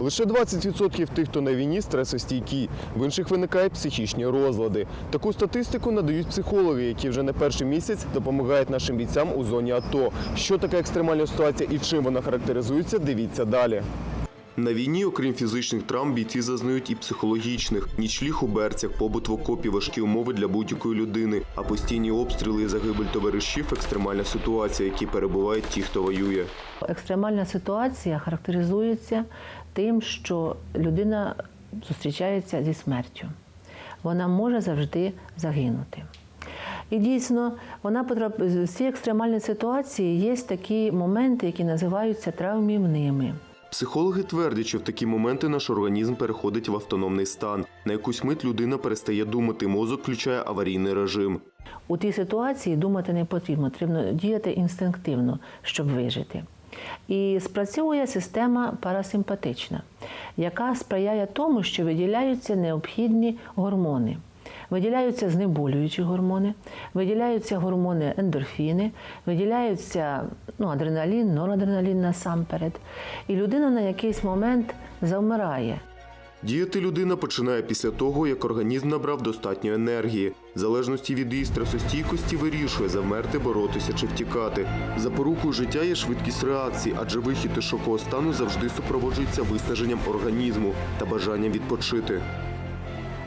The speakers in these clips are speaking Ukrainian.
Лише 20% тих, хто на війні, стресостійкі. В інших виникають психічні розлади. Таку статистику надають психологи, які вже не перший місяць допомагають нашим бійцям у зоні АТО. Що таке екстремальна ситуація і чим вона характеризується, дивіться далі. На війні, окрім фізичних травм, бійці зазнають і психологічних. Нічліг у берцях, побут в окопі, важкі умови для будь-якої людини, а постійні обстріли і загибель товаришів екстремальна ситуація, які перебувають ті, хто воює. Екстремальна ситуація характеризується тим, що людина зустрічається зі смертю. Вона може завжди загинути. І дійсно, вона потрап... в цій екстремальній ситуації є такі моменти, які називаються травмівними. Психологи твердять, що в такі моменти наш організм переходить в автономний стан. На якусь мить людина перестає думати, мозок включає аварійний режим. У тій ситуації думати не потрібно, потрібно діяти інстинктивно, щоб вижити. І спрацьовує система парасимпатична, яка сприяє тому, що виділяються необхідні гормони. Виділяються знеболюючі гормони, виділяються гормони ендорфіни, виділяються ну, адреналін, норадреналін насамперед. І людина на якийсь момент завмирає. Діяти людина починає після того, як організм набрав достатньо енергії. В залежності від її стресостійкості вирішує завмерти, боротися чи втікати. Запорукою життя є швидкість реакції, адже вихід із шокового стану завжди супроводжується виснаженням організму та бажанням відпочити.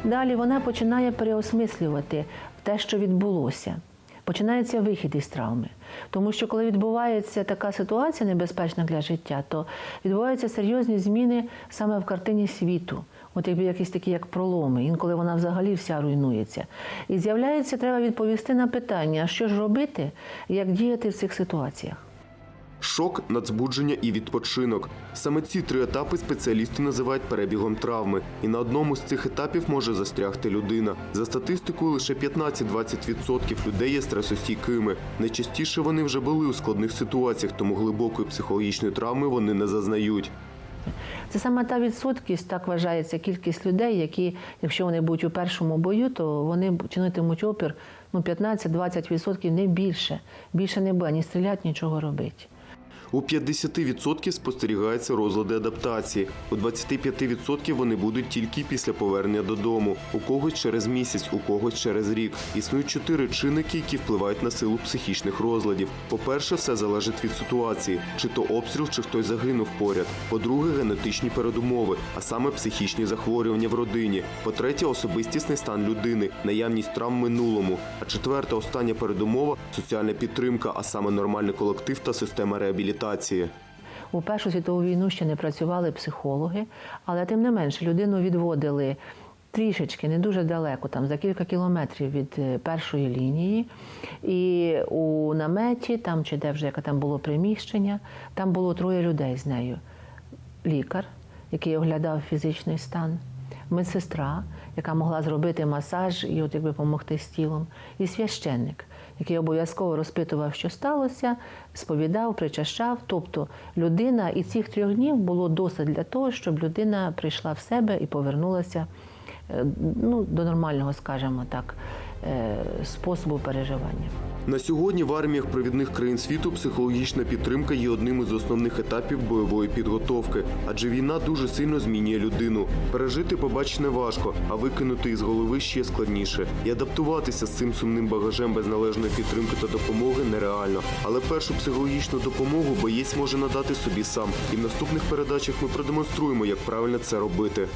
Далі вона починає переосмислювати те, що відбулося. Починається вихід із травми. Тому що коли відбувається така ситуація небезпечна для життя, то відбуваються серйозні зміни саме в картині світу. От якби якісь такі, як проломи, інколи вона взагалі вся руйнується. І з'являється, треба відповісти на питання, що ж робити, як діяти в цих ситуаціях. Шок, надзбудження і відпочинок. Саме ці три етапи спеціалісти називають перебігом травми. І на одному з цих етапів може застрягти людина. За статистикою, лише 15-20% людей є стресостійкими. Найчастіше вони вже були у складних ситуаціях, тому глибокої психологічної травми вони не зазнають. Це саме та відсоткість, так вважається кількість людей, які, якщо вони будуть у першому бою, то вони чинитимуть опір ну, 15-20% не більше. Більше не буде ні стріляти, нічого робити. У 50% спостерігаються розлади адаптації. У 25% вони будуть тільки після повернення додому. У когось через місяць, у когось через рік. Існують чотири чинники, які впливають на силу психічних розладів. По-перше, все залежить від ситуації, чи то обстріл, чи хтось загинув поряд. По-друге, генетичні передумови, а саме психічні захворювання в родині. По-третє, особистісний стан людини, наявність травм минулому. А четверта, остання передумова соціальна підтримка, а саме нормальний колектив та система реабілітації. У Першу світову війну ще не працювали психологи, але тим не менше людину відводили трішечки, не дуже далеко, там за кілька кілометрів від е, першої лінії. І у наметі, там чи де вже яке там було приміщення, там було троє людей з нею: лікар, який оглядав фізичний стан, медсестра, яка могла зробити масаж і от якби допомогти з тілом, і священник, який обов'язково розпитував, що сталося, сповідав, причащав. Тобто людина і цих трьох днів було досить для того, щоб людина прийшла в себе і повернулася е, ну, до нормального, скажімо так, е, способу переживання. На сьогодні в арміях провідних країн світу психологічна підтримка є одним із основних етапів бойової підготовки, адже війна дуже сильно змінює людину. Пережити побачене важко, а викинути із голови ще складніше. І адаптуватися з цим сумним багажем без належної підтримки та допомоги нереально. Але першу психологічну допомогу боєць може надати собі сам. І в наступних передачах ми продемонструємо, як правильно це робити.